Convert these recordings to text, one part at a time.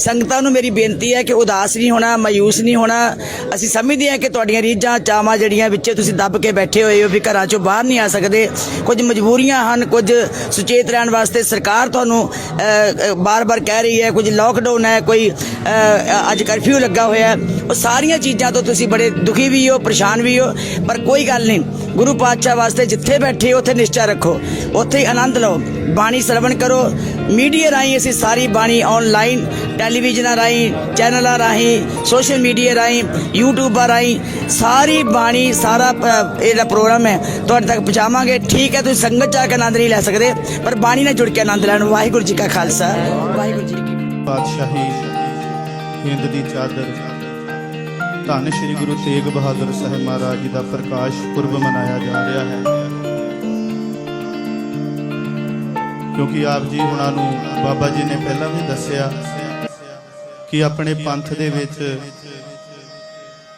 ਸੰਗਤਾਂ ਨੂੰ ਮੇਰੀ ਬੇਨਤੀ ਹੈ ਕਿ ਉਦਾਸ ਨਹੀਂ ਹੋਣਾ ਮਾਯੂਸ ਨਹੀਂ ਹੋਣਾ। ਅਸੀਂ ਸਮਝਦੇ ਹਾਂ ਕਿ ਤੁਹਾਡੀਆਂ ਰੀਝਾਂ ਚਾਵਾਂ ਜਿਹੜੀਆਂ ਵਿੱਚੇ ਤੁਸੀਂ ਦੱਬ ਕੇ ਬੈਠੇ ਹੋਏ ਹੋ ਵੀ ਘਰਾਂ ਚੋਂ ਬਾਹਰ ਨਹੀਂ ਆ ਸਕਦੇ। ਕੁਝ ਮਜਬੂਰੀਆਂ ਹਨ ਕੁਝ ਸੁਚੇਤ ਰਹਿਣ ਵਾਸਤੇ ਸਰਕਾਰ ਤੁਹਾਨੂੰ ਬਾਰ-ਬਾਰ ਕਹਿ ਰਹੀ ਹੈ ਕੁਝ ਲੋਕਡਾਊਨ ਹੈ ਕੋਈ ਅੱਜ ਕਰਫਿਊ ਲੱਗਾ ਹੋਇਆ ਉਹ ਸਾਰੀਆਂ ਚੀਜ਼ਾਂ ਤੋਂ ਤੁਸੀਂ ਬੜੇ ਦੁਖੀ ਵੀ ਹੋ ਪਰੇਸ਼ਾਨ ਵੀ ਹੋ ਪਰ ਕੋਈ ਗੱਲ ਨਹੀਂ। ਗੁਰੂ ਪਾਤਸ਼ਾਹ ਵਾਸਤੇ ਜਿੱਥੇ ਬੈਠੇ ਹੋ, ਉੱਥੇ ਨਿਸ਼ਚਾ ਰੱਖੋ। ਉੱਥੇ ਹੀ ਆਨੰਦ ਲਓ। ਬਾਣੀ ਸਰਵਣ ਕਰੋ। ਮੀਡੀਆ ਰਾਹੀਂ ਅਸੀਂ ਸਾਰੀ ਬਾਣੀ ਆਨਲਾਈਨ ਟੈਲੀਵਿਜ਼ਨਾਂ ਰਾਹੀਂ ਚੈਨਲਾਂ ਰਾਹੀਂ ਸੋਸ਼ਲ ਮੀਡੀਆ ਰਾਹੀਂ ਯੂਟਿਊਬਾਂ ਰਾਹੀਂ ਸਾਰੀ ਬਾਣੀ, ਸਾਰਾ ਇਹਦਾ ਪ੍ਰੋਗਰਾਮ ਹੈ। ਤੁਹਾਡੇ ਤੱਕ ਪਹੁੰਚਾਵਾਂਗੇ। ਠੀਕ ਹੈ, ਤੁਸੀਂ ਸੰਗਤ ਜਾ ਕੇ ਆਨੰਦ ਨਹੀਂ ਲੈ ਸਕਦੇ, ਪਰ ਬਾਣੀ ਨਾਲ ਜੁੜ ਕੇ ਆਨੰਦ ਲੈਣ। ਵਾਹਿਗੁਰੂ ਜੀ ਕਾ ਖਾਲਸਾ। ਵਾਹਿਗੁਰੂ ਜੀ ਕੀ ਪਾਤਸ਼ਾਹੀ, ਹਿੰਦ ਦੀ ਚਾਦਰ। ਧੰਨ ਸ਼੍ਰੀ ਗੁਰੂ ਤੇਗ ਬਹਾਦਰ ਸਾਹਿਬ ਮਹਾਰਾਜ ਜੀ ਦਾ ਪ੍ਰਕਾਸ਼ ਪੁਰਬ ਮਨਾਇਆ ਜਾ ਰਿਹਾ ਹੈ। ਕਿਉਂਕਿ ਆਪ ਜੀ ਉਹਨਾਂ ਨੂੰ ਬਾਬਾ ਜੀ ਨੇ ਪਹਿਲਾਂ ਵੀ ਦੱਸਿਆ ਕਿ ਆਪਣੇ ਪੰਥ ਦੇ ਵਿੱਚ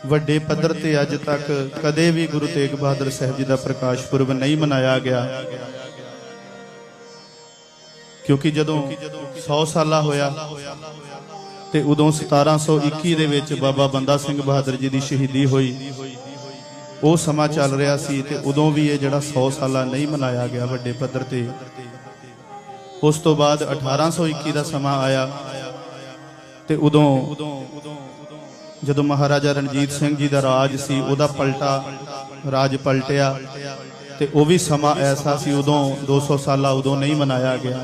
ਵੱਡੇ ਪੱਧਰ ਤੇ ਅੱਜ ਤੱਕ ਕਦੇ ਵੀ ਗੁਰੂ ਤੇਗ ਬਹਾਦਰ ਸਾਹਿਬ ਜੀ ਦਾ ਪ੍ਰਕਾਸ਼ ਪੁਰਬ ਨਹੀਂ ਮਨਾਇਆ ਗਿਆ। ਕਿਉਂਕਿ ਜਦੋਂ 100 ਸਾਲਾ ਹੋਇਆ ਤੇ ਉਦੋਂ 1721 ਦੇ ਵਿੱਚ ਬਾਬਾ ਬੰਦਾ ਸਿੰਘ ਬਹਾਦਰ ਜੀ ਦੀ ਸ਼ਹੀਦੀ ਹੋਈ, ਉਹ ਸਮਾਂ ਚੱਲ ਰਿਹਾ ਸੀ ਤੇ ਉਦੋਂ ਵੀ ਇਹ ਜਿਹੜਾ 100 ਸਾਲਾ ਨਹੀਂ ਮਨਾਇਆ ਗਿਆ ਵੱਡੇ ਪੱਧਰ ਤੇ ਉਸ ਤੋਂ ਬਾਅਦ 1821 ਦਾ ਸਮਾਂ ਆਇਆ ਤੇ ਉਦੋਂ ਜਦੋਂ ਮਹਾਰਾਜਾ ਰਣਜੀਤ ਸਿੰਘ ਜੀ ਦਾ ਰਾਜ ਸੀ, ਉਹਦਾ ਪਲਟਾ ਰਾਜ ਪਲਟਿਆ ਤੇ ਉਹ ਵੀ ਸਮਾਂ ਐਸਾ ਸੀ ਉਦੋਂ 200 ਸਾਲਾ ਉਦੋਂ ਨਹੀਂ ਮਨਾਇਆ ਗਿਆ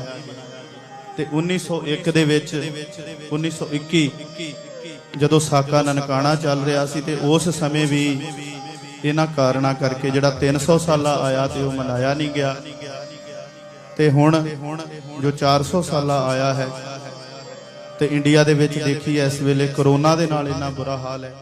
ਤੇ 1901 ਦੇ ਵਿੱਚ 1921 ਜਦੋਂ ਸਾਕਾ ਨਨਕਾਣਾ ਚੱਲ ਰਿਹਾ ਸੀ ਤੇ ਉਸ ਸਮੇਂ ਵੀ ਇਹਨਾਂ ਕਾਰਨਾਂ ਕਰਕੇ ਜਿਹੜਾ 300 ਸਾਲਾ ਆਇਆ ਤੇ ਉਹ ਮਨਾਇਆ ਨਹੀਂ ਗਿਆ। ਤੇ ਹੁਣ ਜੋ 400 ਸਾਲਾ ਆਇਆ ਹੈ, ਤੇ ਇੰਡੀਆ ਦੇ ਵਿੱਚ ਦੇਖੀ ਇਸ ਵੇਲੇ ਕਰੋਨਾ ਦੇ ਨਾਲ ਇੰਨਾ ਬੁਰਾ ਹਾਲ ਹੈ।